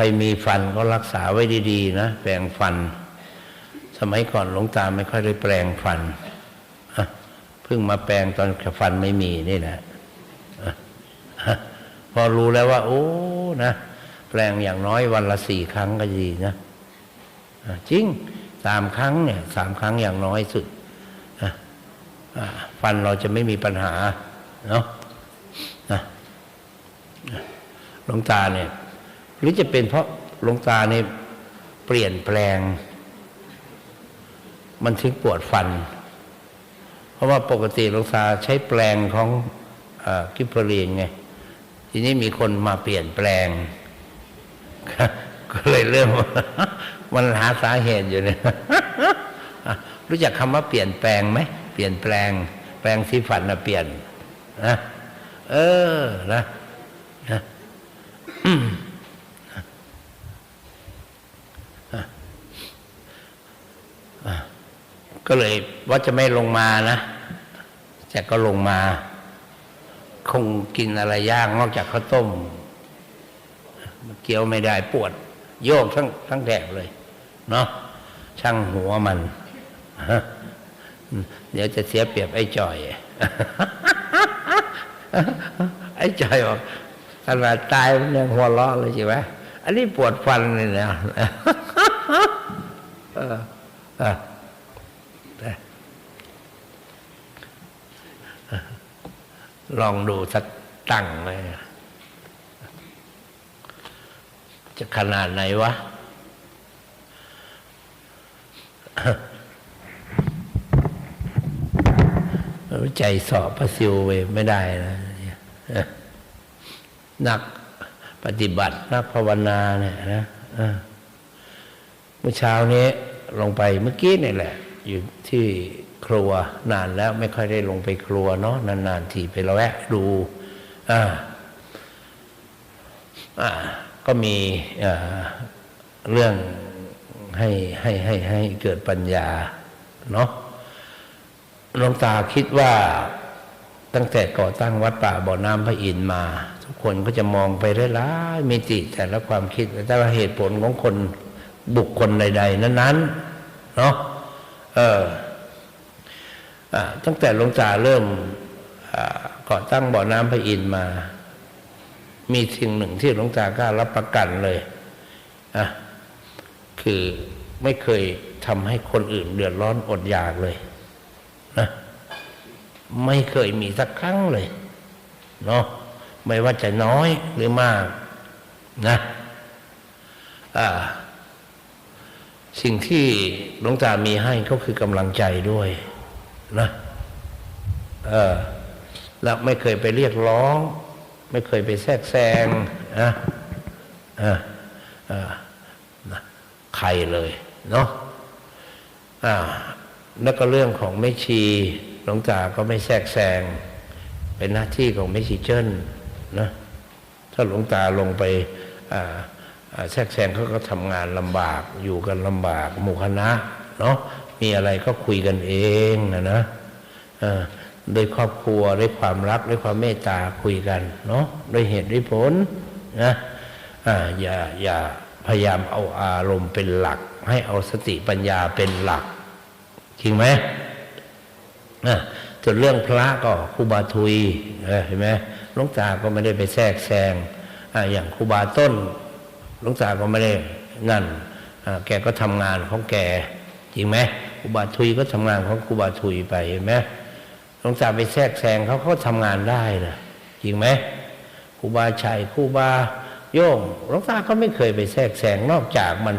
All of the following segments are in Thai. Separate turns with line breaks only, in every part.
รมีฟันก็รักษาไว้ดีๆ นะแปรงฟัน สมัยก่อนหลวงตาไม่ค่อยได้แปรงฟันเพิ่งมาแปรงตอนฟันไม่มีนี่แหละพอรู้แล้วว่า โอ้นะแปรงอย่างน้อยวันละสี่ครั้งก็ดีนะจริงสามครั้งเนี่ยสามครั้งอย่างน้อยสุดฟันเราจะไม่มีปัญหาเนาะหลวงตาเนี่ย หรือจะเป็นเพราะหลวงตาเนี่ยเปลี่ยนแปลง มันถึงปวดฟัน เพราะว่าปกติหลวงตาใช้แปลงของอากิฟเฟอรีนไง ทีนี้มีคนมาเปลี่ยนแปลง ก็เลยเริ่มมันหาสาเหตุอยู่เนี่ยรู้จักคำว่าเปลี่ยนแปลงไหมเปลี่ยนแปลง แปลงสีฟันนะเปลี่ยนนะเออนะนะ ก็เลยว่าจะไม่ลงมานะแต่ก็ลงมา คงกินอะไรยากนอกจากข้าวต้มเกี่ยวไม่ได้ปวด โยกทั้งทั้งแถบเลย เนาะช่างหัวมัน เดี๋ยวจะเสียเปรียบไอ้จอย ไอ้จอยบอกขนาดตายมันยังหัวเราะเลยใช่ไหมอันนี้ปวดฟันเลยนะ เออเออ ลองดูสักตั้งเลยจะขนาดไหนวะ ใจสอบพระซิวเวไม่ได้นะนักปฏิบัติ นักภาวนาเนี่ยนะเออเมื่อเช้านี้ลงไปเมื่อกี้นี่แหละ อยู่ที่ ครัวนานแล้วไม่ค่อยได้ลงไปครัวเนาะนานๆทีไปละแวะดูอ่าอ่าก็มีอ่าเรื่องให้ให้ให้ให้เกิดปัญญาเนาะหลวงตาคิดว่าตั้งแต่ก่อตั้งวัดป่าบ่อน้ำพระอินมา ทุกคนก็จะมองไปได้หลายมิติแต่ละความคิดแต่ว่าเหตุผลของคนบุคคลใด ๆ นั้นๆเนาะเออ ตั้งแต่หลวงตาเริ่มก่อตั้งบ่อน้ำพระอินทร์มา มีสิ่งหนึ่งที่หลวงตากล้ารับประกันเลยอะคือไม่เคยทำให้คนอื่นเดือดร้อนอดอยากเลยนะไม่เคยมีสักครั้งเลยเนาะไม่ว่าจะน้อยหรือมากนะอ่าสิ่งที่หลวงตามีให้ก็คือกำลังใจด้วย นะเออแล้วไม่เคยไปเรียกร้อง ไม่เคยไปแทรกแซงนะเออเออนะใครเลยเนาะอ่าแล้วก็เรื่องของแม่ชีหลวงตาก็ไม่แทรกแซง เป็นหน้าที่ของแม่ชีเจิ้นนะถ้าหลวงตาลงไปแทรกแซงเขาก็ทำงานลำบากอยู่กันลำบากหมู่คณะเนาะ มีอะไรก็คุยกันเองนะนะด้วยครอบครัวด้วยความรักด้วยความเมตตาคุยกันเนาะด้วยเหตุด้วยผลนะอ่าอย่าอย่าพยายามเอาอารมณ์เป็นหลัก ให้เอาสติปัญญาเป็นหลักจริงไหมอะส่วนเรื่องพระก็ครูบาทุยเห็นไหมหลวงตาก็ไม่ได้ไปแทรกแซงออย่างครูบาต้นหลวงตาก็ไม่ได้นั่นแกก็ทำงานของแกจริงไหม ครูบาทุยก็ทำงานของครูบาทุยไปเห็นไหมหลวงตาไปแทรกแซงเขาเขาทำงานได้นะจริงไหมครูบาชัยครูบาโย่งหลวงตาก็ไม่เคยไปแทรกแซงนอกจากมัน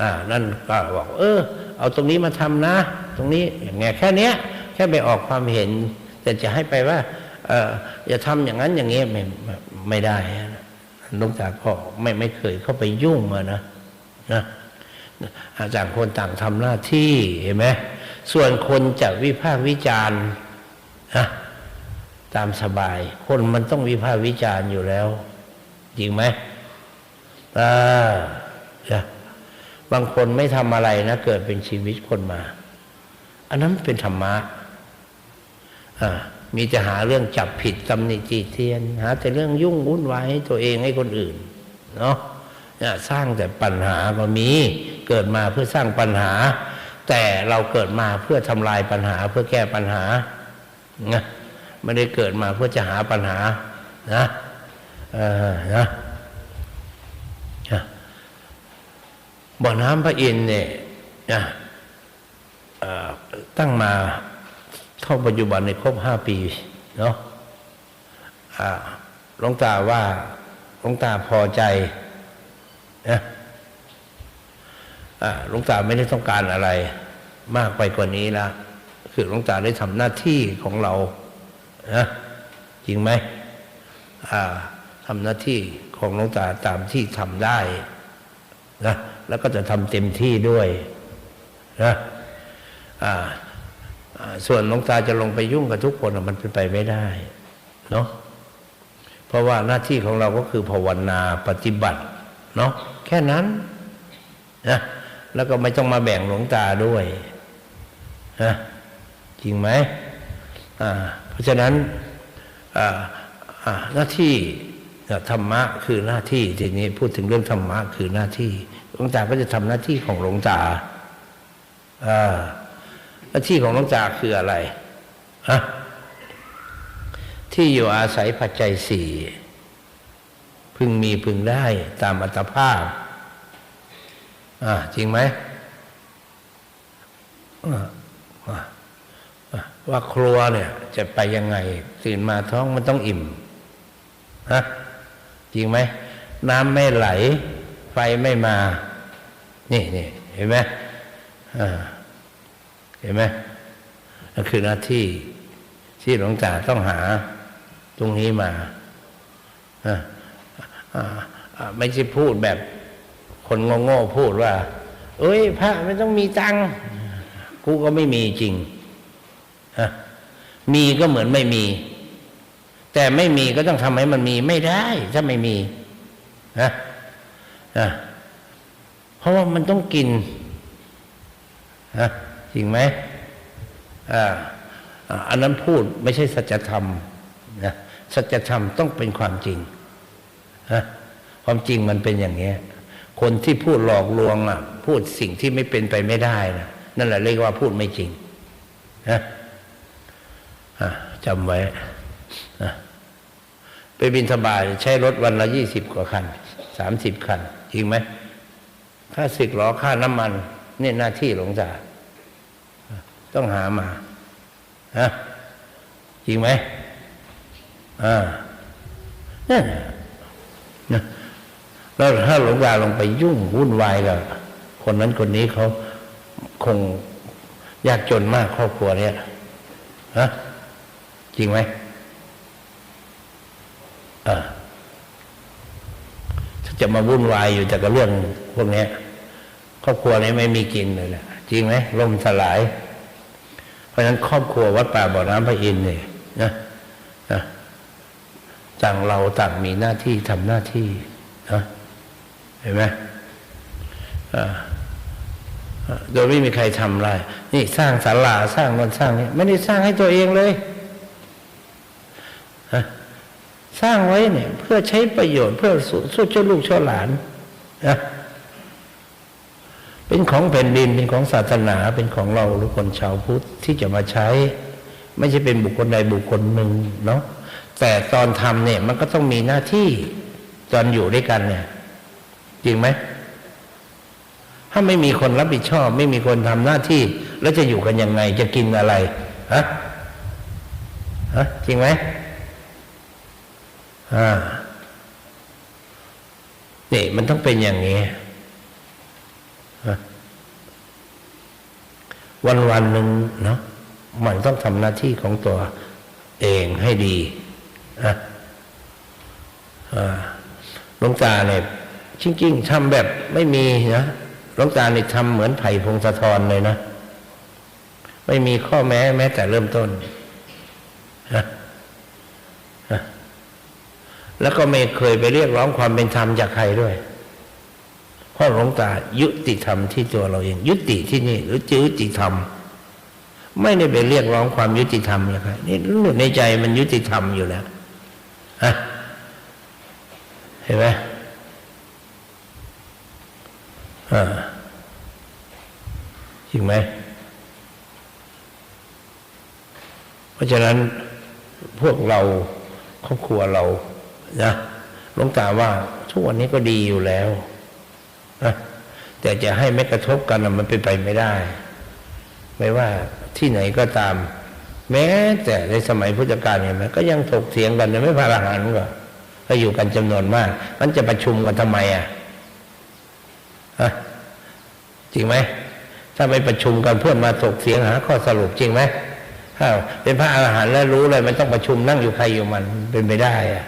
อ่า นั่นก็บอก เออ เอาตรงนี้มาทำนะ ตรงนี้อย่างเงี้ยแค่เนี้ย แค่ไปออกความเห็น แต่จะให้ไปว่า เอออย่าทำอย่างนั้นอย่างเงี้ไม่ไม่ได้นะหลวงตาก็ไม่ไม่เคยเข้าไปยุ่งอะนะนะ อาจารย์คนต่างทำหน้าที่เห็นไหมส่วนคนจะวิพากษ์วิจารณ์นะตามสบาย คนมันต้องวิพากษ์วิจารณ์อยู่แล้วจริงไหมอ่าบางคนไม่ทำอะไรนะเกิดเป็นชีวิตคนมา อันนั้นเป็นธรรมะอ่ามีแต่หาเรื่องจับผิดตำหนิจีเทียน หา แต่เรื่องยุ่งวุ่นวายให้ตัวเองให้คนอื่น เนาะสร้างแต่ปัญหาก็มี เกิดมาเพื่อสร้างปัญหา แต่เราเกิดมาเพื่อทำลายปัญหาเพื่อแก้ปัญหานะไม่ได้เกิดมาเพื่อจะหาปัญหานะเออนะนะบ่อน้ำพระอินเนี่ยนะตั้งมาเท่าปัจจุบันในครบห้าปีเนาะหลวงตาว่าหลวงตาพอใจนะ หลวงตาไม่ได้ต้องการอะไร มากไปกว่านี้ละคือหลวงตาได้ทำหน้าที่ของเรานะจริงไหมทำหน้าที่ของหลวงตาตามที่ทำได้นะแล้วก็จะทำเต็มที่ด้วยนะส่วนหลวงตาจะลงไปยุ่งกับทุกคนมันเป็นไปไม่ได้เนาะเพราะว่าหน้าที่ของเราก็คือภาวนาปฏิบัติเนาะแค่นั้นนะ แล้วก็ไม่ต้องมาแบ่งหลวงตาด้วยนะจริงไหมอ่าเพราะฉะนั้นอ่าอ่าหน้าที่ธรรมะคือหน้าที่ทีนี้พูดถึงเรื่องธรรมะคือหน้าที่หลวงตาก็จะทำหน้าที่ของหลวงตาอ่าหน้าที่ของหลวงตาคืออะไรฮะที่อยู่อาศัยปัจจัยสี่พึงมีพึงได้ตามอัตภาพ อ่าจริงไหมอ่าว่าครัวเนี่ย จะไปยังไงตื่นมาท้องมันต้องอิ่มฮะจริงไหมน้ำไม่ไหล ไฟไม่มา นี่นี่เห็นไหมอ่าเห็นไหมนั่นคือหน้าที่ที่หลวงตาต้องหา ตรงนี้มาอ่าอ่าไม่ใช่พูดแบบ คนโง่ๆพูดว่า เอ้ย พระไม่ต้องมีตังค์กูก็ไม่มีจริงฮะมีก็เหมือนไม่มี แต่ไม่มีก็ต้องทำให้มันมีไม่ได้ ถ้าไม่มีนะนะเพราะว่ามันต้องกินนะจริงไหมอ่าอันนั้นพูดไม่ใช่สัจธรรมนะสัจธรรมต้องเป็นความจริงนะความจริงมันเป็นอย่างนี้ คนที่พูดหลอกลวงอะ พูดสิ่งที่ไม่เป็นไปไม่ได้นะนั่นแหละเรียกว่าพูดไม่จริงนะจำไว้นะไปบินทบาทใช้รถวันละยี่สิบกว่าคันสามสิบคันจริงไหมค่าสิกล้อค่าน้ำมันนี่หน้าที่หลวงตาต้องหามาฮะจริงไหมอ่านั่นน่ะนะ แล้วถ้าหลงตาลงไปยุ่งวุ่นวายกับคนนั้นคนนี้เขาคงยากจนมากครอบครัวเนี้ยฮะจริงไหมอ่าถ้าจะมาวุ่นวายอยู่แต่กับเรื่องพวกนี้ครอบครัวนี้ไม่มีกินเลยแหละจริงไหมล่มสลาย เพราะฉะนั้นครอบครัววัดป่าบ่อน้ำพระอินทร์เนี่ยนะนะต่างเราต่างมีหน้าที่ทำหน้าที่นะ ห็นไหมโดยไม่มีใครทำอะไรนี่สร้างศาลาสร้างนนสร้างนี่ไม่ได้สร้างให้ตัวเองเลยสร้างไว้เนี่ย เพื่อใช้ประโยชน์เพื่อสู้ช่วยลูกช่วยหลานนะเป็นของแผ่นดินเป็นของศาสนาเป็นของเราหรือคนชาวพุทธที่จะมาใช้ ไม่ใช่เป็นบุคคลใดบุคคลหนึ่งเนาะแต่ตอนทำเนี่ย มันก็ต้องมีหน้าที่ตอนอยู่ด้วยกันเนี่ย จริงไหม ถ้าไม่มีคนรับผิดชอบ ไม่มีคนทำหน้าที่ แล้วจะอยู่กันยังไง จะกินอะไรฮะฮะจริงไหมอ่านี่มันต้องเป็นอย่างนี้วันวันหนึ่งเนาะมันต้องทำหน้าที่ของตัวเองให้ดีนะอ่าหลวงตาเนี่ย จริงๆทำแบบไม่มีนะหลวงตาเนี่ยทำเหมือนไผ่พงศธรเลยนะ ไม่มีข้อแม้แม้แต่เริ่มต้นนะแล้วก็ไม่เคยไปเรียกร้องความเป็นธรรมจากใครด้วยเพราะหลวงตายุติธรรมที่ตัวเราเอง ยุติที่นี่ หรือจืยุติธรรม ไม่ได้ไปเรียกร้องความยุติธรรมอย่างไรนี่รู้ในใจมันยุติธรรมอยู่แล้วเห็นไหม อ่า จริงไหม เพราะฉะนั้นพวกเราครอบครัวเรานะหลวงตาว่าทุกวันนี้ก็ดีอยู่แล้วนะแต่จะให้ไม่กระทบกันมันเป็นไปไม่ได้ ไม่ว่าที่ไหนก็ตาม แม้ แต่ในสมัยพุทธกาลเห็นไหมก็ยังถกเถียงกันไม่พาราหารก็ก็อยู่กันจำนวนมาก มันจะประชุมกันทำไมอะฮะ จริงไหมถ้าไปประชุมกันเพื่อมาถกเถียงหาข้อสรุปจริงไหมถ้าเป็นพระอาหารหันต์แล้วรู้เลยมันต้องประชุมนั่งอยู่ใครอยู่มันเป็นไปได้อะ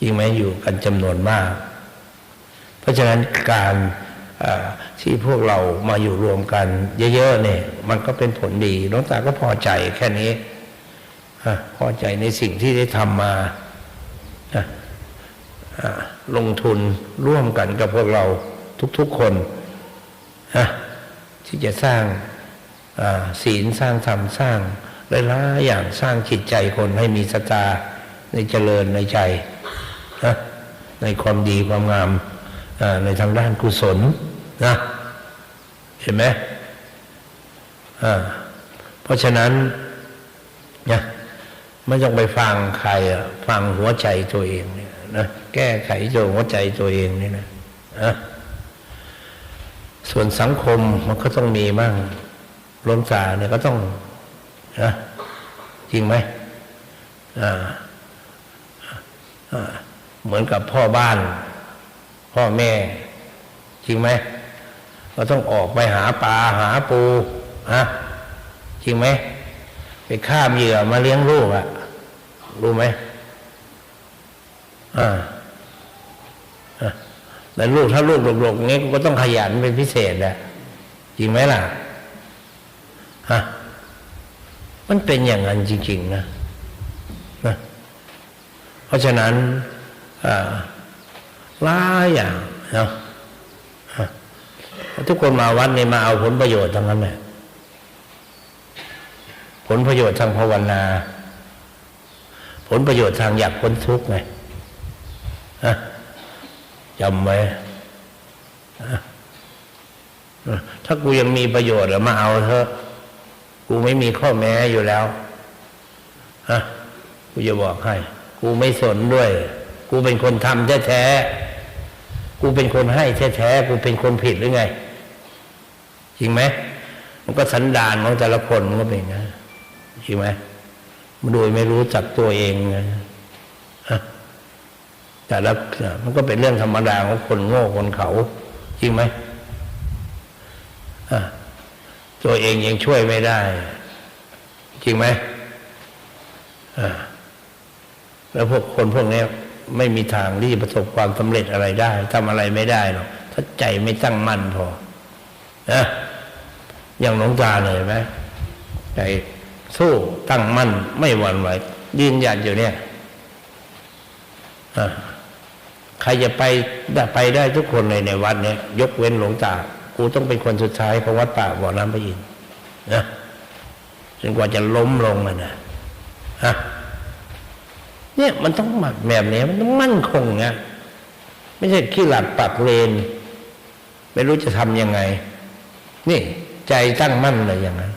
จริงไหมอยู่กันจำนวนมาก เพราะฉะนั้นการที่พวกเรามาอยู่รวมกันเยอะๆเนี่ย มันก็เป็นผลดีหลวงตาก็พอใจแค่นี้พอใจในสิ่งที่ได้ทำมาลงทุนร่วมกันกับพวกเราทุกๆคน อะที่จะสร้างศีลสร้างธรรมสร้างหลายๆอย่างสร้างจิตใจคนให้มีสตาในเจริญในใจนะในความดีความงามในทางด้านกุศลนะเห็นไหมอ่าเพราะฉะนั้นนะไม่ต้องไปฟังใครฟังหัวใจตัวเองเนี่ยนะแก้ไขตัวหัวใจตัวเองนี่นะนะ ส่วนสังคมมันก็ต้องมีบ้างลวงตาเนี่ยก็ต้องนะจริงไหมอ่าอ่าเหมือนกับพ่อบ้าน พ่อแม่ จริงไหมก็ต้องออกไปหาปลาหาปูฮะจริงไหมไปข้ามเหยื่อมาเลี้ยงลูกอะรู้ไหมอ่า แต่ลูกถ้าลูกหลกๆงี้ก็ต้องขยันเป็นพิเศษแหละจริงไหมล่ะฮะมันเป็นอย่างนั้นจริง ๆ นะนะ เพราะฉะนั้นอ่าหลายอย่างนะทุกคนมาวัดนี่มาเอาผลประโยชน์ทั้งนั้นแหละผลประโยชน์ทางภาวนา ผลประโยชน์ทางอยากพ้นทุกข์ไง จำไว้ถ้ากูยังมีประโยชน์อมาเอาเถอะ กูไม่มีข้อแม้อยู่แล้วฮะกูจะบอกให้ กูไม่สนด้วย กูเป็นคนทำแท้ๆกูเป็นคนให้แท้ๆกูเป็นคนผิดหรือไง จริงไหมมันก็สันดานของแต่ละคนมันก็เป็นอย่างนะจริงไหมมันโดยไม่รู้จักตัวเองไงฮะ แต่ละมันก็เป็นเรื่องธรรมดาของคนโง่คนเขาจริงไหมตัวเองยังช่วยไม่ได้ จริงไหมแล้วพวกคนพวกนี้ไม่มีทางที่จะประสบความสำเร็จอะไรได้ทำอะไรไม่ได้หรอกถ้าใจไม่ตั้งมั่นพอนะอย่างหลวงตาเลยไหมใจสู้ตั้งมั่นไม่หวั่นไหวยืนหยัดอยู่เนี่ย อะ ใครจะไปได้ไปได้ทุกคนเลยในวัดเนี้ยยกเว้นหลวงตากูต้องเป็นคนสุดท้ายของวัดป่าบ่อน้ำพระอินทร์นะจนกว่าจะล้มลงนะนะฮะเนี่ยมันต้องหมักแบบนี้มันต้องมั่นคงไงไม่ใช่ขี้หลับปักเลน ไม่รู้จะทำยังไง นี่ใจตั้งมั่นเลยอย่างนั้น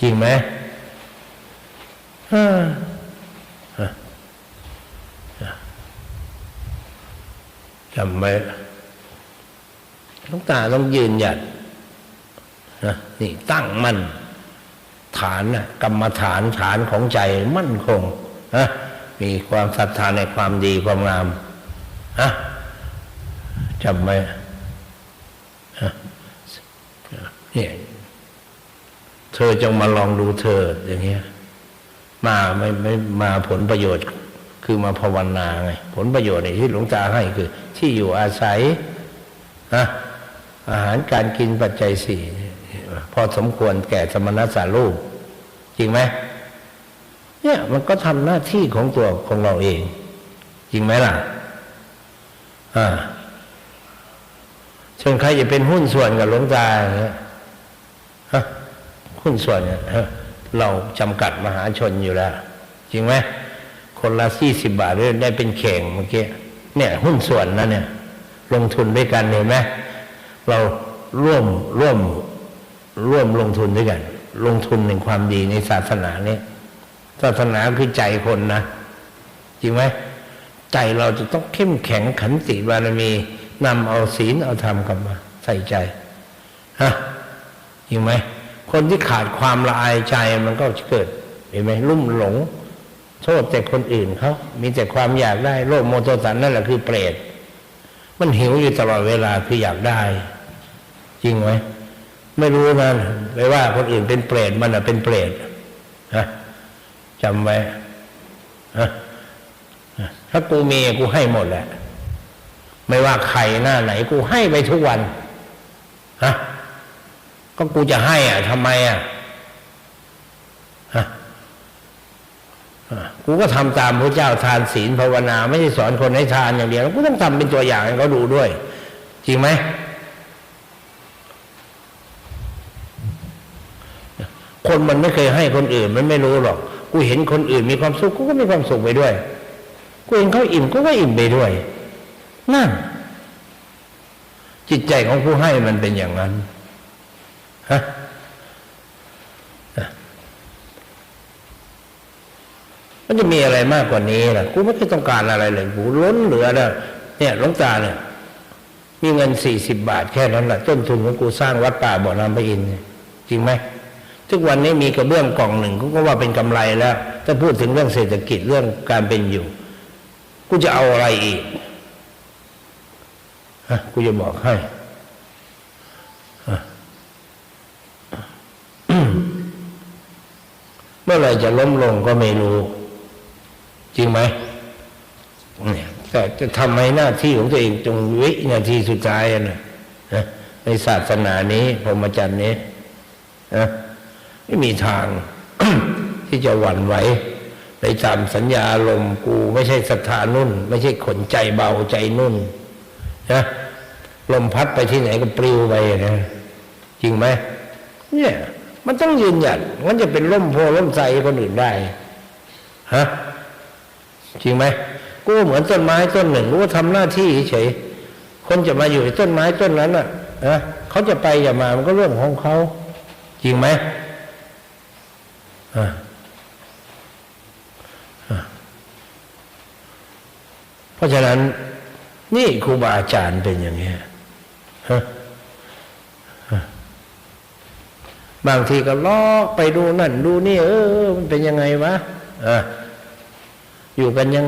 จริงไหมอ่า จำไว้หลูกตาต้องยืนหยัดนะนี่ตั้งมั่นฐานนะกรรมฐานฐานของใจมั่นคงนะมีความศรัทธาในความดีความงามนะจำไว้เนี่ยเธอจงมาลองดูเธออย่างเงี้ย มาไม่ไม่มาผลประโยชน์ คือมาภาวนาไงผลประโยชน์ที่หลวงตาให้คือ ที่อยู่อาศัยนะอาหารการกินปัจจัยสี่พอสมควรแก่สมณสารูปจริงไหมเนี่ยมันก็ทำหน้าที่ของตัวของเราเอง จริงไหมล่ะอ่าส่วนใครจะเป็นหุ้นส่วนกับหลวงตาเนี่ยฮะหุ้นส่วนเนี่ยเราจำกัดมหาชนอยู่แล้ว จริงไหม คนละสี่สิบบาทได้เป็นแข่งเมื่อกี้เนี่ย หุ้นส่วนนะเนี่ย ลงทุนด้วยกันเห็นไหมเราร่วมร่วมร่วมลงทุนด้วยกัน ลงทุนในความดีในศาสนาเนี่ยศาสนาคือใจคนนะจริงไหมใจเราจะต้องเข้มแข็งขันติบารมีนำเอาศีลเอาธรรมกลับมา ใส่ใจฮะจริงไหมคนที่ขาดความละอายใจมันก็เกิดเห็นไหมลุ่มหลง โทษแต่คนอื่นเขา มีแต่ความอยากได้ โลภโมโทสันนั่นแหละคือเปรต มันหิวอยู่ตลอดเวลาคืออยากได้ จริงไหมไม่รู้นะไปว่าคนอื่นเป็นเปรตมันอะเป็นเปรตฮะจำไว้ฮะถ้ากูมีกูให้หมดแหละ ไม่ว่าใครหน้าไหน กูให้ไปทุกวันฮะก็กูจะให้อะทำไมอะ กูก็ทำตามพระเจ้าทานศีลภาวนาไม่ใช่สอนคนให้ทานอย่างเดียวกูต้องทำเป็นตัวอย่างให้เขาดูด้วย จริงไหมคนมันไม่เคยให้คนอื่นมันไม่รู้หรอก กูเห็นคนอื่นมีความสุขกูก็มีความสุขไปด้วย กูเห็นเขาอิ่มกูก็อิ่มไปด้วย นั่น จิตใจของผู้ให้มันเป็นอย่างนั้นฮะ มัน จะมีอะไรมากกว่านี้ล่ะกูไม่เคยต้องการอะไรเลยกูล้นเหลือแล้วเนี่ยหลวงตาเนี่ย มีเงินสี่สิบบาทแค่นั้นแหละต้นทุนของกูสร้างวัดป่าบ่อน้ำพระอินทร์จริงไหมทุกวันนี้มีกระเบื้องกล่องหนึ่งกูก็ว่าเป็นกำไรแล้วถ้าพูดถึงเรื่องเศรษฐกิจเรื่องการเป็นอยู่กูจะเอาอะไรอีกฮะกูจะบอกให้เมื่อไรจะล้มลงก็ไม่รู้ จริงไหมเนี่ยแต่จะทำให้หน้าที่ของตัวเองจงวินาทีสุดท้ายนะนะในศาสนานี้พรหมจรรย์นี้นะไม่มีทาง ที่จะหวั่นไหวไปตามสัญญาลมกู ไม่ใช่ศรัทธานุ่น ไม่ใช่ขนใจเบาใจนุ่นนะลมพัดไปที่ไหนก็ปลิวไปนะจริงไหมเนี่ย มันต้องยืนหยัดมันจะเป็นล่มโพล่มใสคนอื่นได้ฮะ จริงไหมกูเหมือนต้นไม้ต้นหนึ่งกูก็ทำหน้าที่เฉยคนจะมาอยู่ในต้นไม้ต้นนั้นอะนะเขาจะไปอย่ามามันก็เรื่องของเขาจริงไหมอะอะเพราะฉะนั้น นี่ครูบาอาจารย์เป็นอย่างนี้ฮะบางทีก็ล้อไปดูนั่น ดูนี่ เออ มันเป็นยังไงวะอะ อยู่กันยัง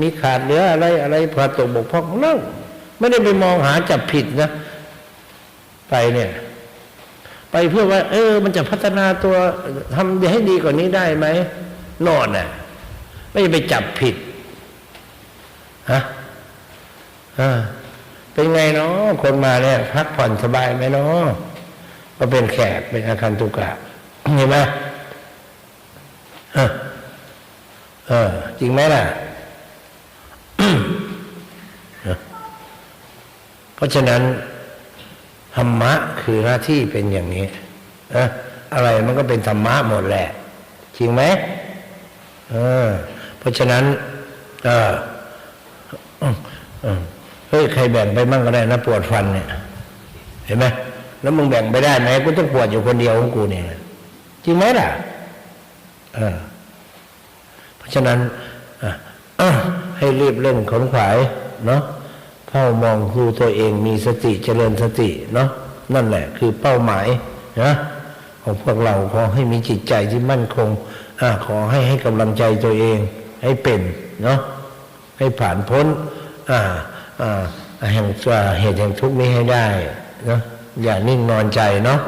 มีขาดเหลืออะไรอะไรพอตกบกพร่องเล่าไม่ได้ไปมองหาจับผิดนะ ไปเนี่ย ไปเพื่อว่า เออ มันจะพัฒนาตัวทำให้ดีกว่านี้ได้ไหมนอนน่ะ ไม่ไปจับผิดฮะอ่าเป็นไงเนาะคนมาเนี่ย พักผ่อนสบายไหมเนาะก็เป็นแขกเป็นอาคันตุกะเห็นไหมเออ เออ จริงไหมล่ะ เพราะฉะนั้นธรรมะคือหน้าที่เป็นอย่างนี้นะอะไรมันก็เป็นธรรมะหมดแหละ จริงไหมเออ เพราะฉะนั้น เออเฮ้ยใครแบ่งไปมั่งก็ได้นะปวดฟันเนี่ย เห็นไหมแล้วมึงแบ่งไปได้ไหมกูต้องปวดอยู่คนเดียวของกูเนี่ยจริงไหมล่ะ เออ เพราะฉะนั้นให้รีบเร่งขนขวายเนาะเข้ามองดูตัวเองมีสติเจริญสติเนาะนั่นแหละคือเป้าหมายนะของพวกเราขอให้มีจิตใจที่มั่นคงอขอให้ให้กำลังใจตัวเอง ให้เป็นเนาะให้ผ่านพ้นอ่าอ่าแห่งเหตุแห่งทุกข์นี้ให้ได้เนาะอย่านิ่งนอนใจเนาะ